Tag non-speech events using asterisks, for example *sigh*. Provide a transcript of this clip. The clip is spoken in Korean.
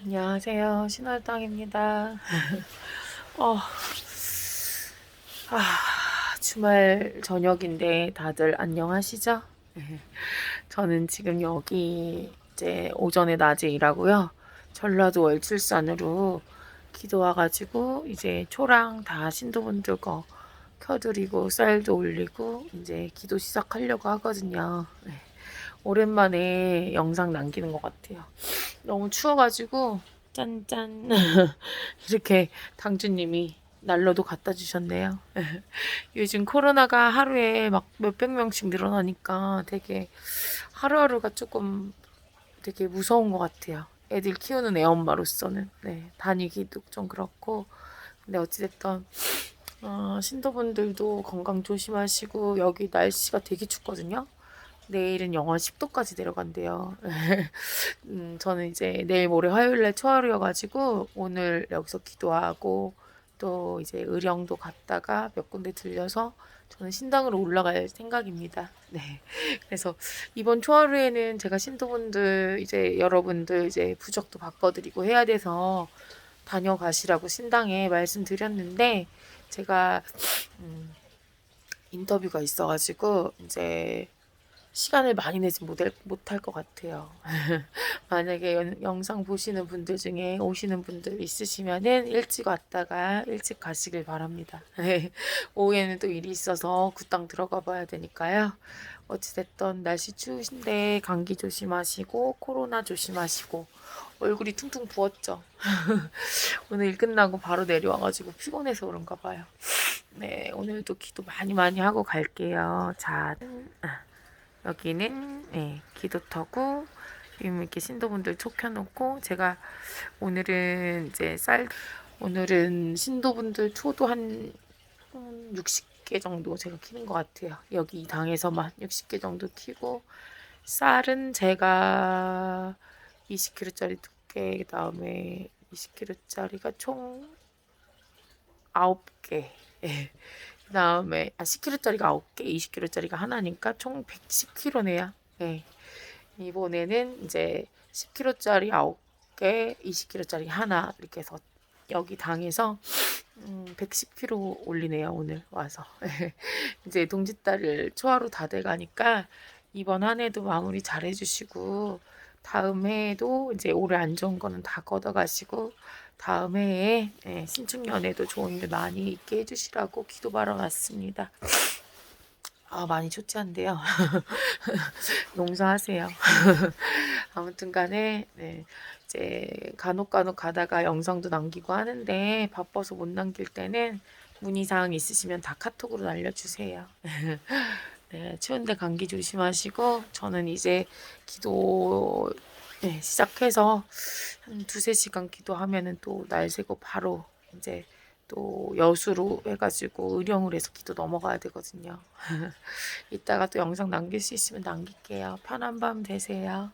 안녕하세요. 신월당입니다. *laughs* 어, 아, 주말 저녁인데 다들 안녕하시죠? 네. *laughs* 저는 지금 여기 이제 오전에 낮에 일하고요. 전라도 월출산으로 기도 와가지고 이제 초랑 다 신도분들 거 켜드리고 쌀도 올리고 이제 기도 시작하려고 하거든요. 네. 오랜만에 영상 남기는 것 같아요. 너무 추워가지고 짠짠 *laughs* 이렇게 당주님이 난로도 갖다 주셨네요. *laughs* 요즘 코로나가 하루에 막 몇백 명씩 늘어나니까 되게 하루하루가 조금 되게 무서운 것 같아요. 애들 키우는 애 엄마로서는 네, 다니기도 좀 그렇고 근데 어찌됐든 어, 신도분들도 건강 조심하시고 여기 날씨가 되게 춥거든요. 내일은 영하 10도까지 내려간대요. *laughs* 음, 저는 이제 내일 모레 화요일날 초하루여가지고 오늘 여기서 기도하고 또 이제 의령도 갔다가 몇 군데 들려서 저는 신당으로 올라갈 생각입니다. 네. 그래서 이번 초하루에는 제가 신도분들 이제 여러분들 이제 부적도 바꿔드리고 해야 돼서 다녀가시라고 신당에 말씀드렸는데 제가 음, 인터뷰가 있어가지고 이제 시간을 많이 내지 못할, 것 같아요. *laughs* 만약에 연- 영상 보시는 분들 중에 오시는 분들 있으시면은 일찍 왔다가 일찍 가시길 바랍니다. *laughs* 오후에는 또 일이 있어서 구땅 들어가 봐야 되니까요. 어찌됐든 날씨 추우신데 감기 조심하시고 코로나 조심하시고 얼굴이 퉁퉁 부었죠. *laughs* 오늘 일 끝나고 바로 내려와가지고 피곤해서 그런가 봐요. 네, 오늘도 기도 많이 많이 하고 갈게요. 자, 아. 여기는 네, 기도터고 지금 이렇게 신도분들 촉 켜놓고 제가 오늘은 이제 쌀 오늘은 신도분들 초도 한 60개 정도 제가 키는 것 같아요. 여기 이 당에서만 60개 정도 키고 쌀은 제가 20kg짜리 두께 그다음에 20kg짜리가 총 9개. 예. 그 다음에 아 10kg짜리가 9개, 20kg짜리가 하나니까 총 110kg네요. 네. 이번에는 이제 10kg짜리 9개, 20kg짜리 하나 이렇게 해서 여기 당에서 음, 110kg 올리네요 오늘 와서 *laughs* 이제 동짓달을 초하루 다 돼가니까 이번 한 해도 마무리 잘 해주시고 다음 해에도 이제 올해 안 좋은 거는 다 걷어가시고 다음 해에 예, 신축년에도 좋은 일 많이 있게 해주시라고 기도 바라 왔습니다. 아 많이 좋지 않대요. *laughs* 농사하세요. *laughs* 아무튼 간에 네, 이제 간혹 간혹 가다가 영상도 남기고 하는데 바빠서 못 남길 때는 문의사항 있으시면 다 카톡으로 날려주세요. *laughs* 네, 추운데 감기 조심하시고 저는 이제 기도 네, 시작해서 한 두세 시간 기도하면은 또 날 새고 바로 이제 또 여수로 해가지고 의령을 해서 기도 넘어가야 되거든요. *laughs* 이따가 또 영상 남길 수 있으면 남길게요. 편한 밤 되세요.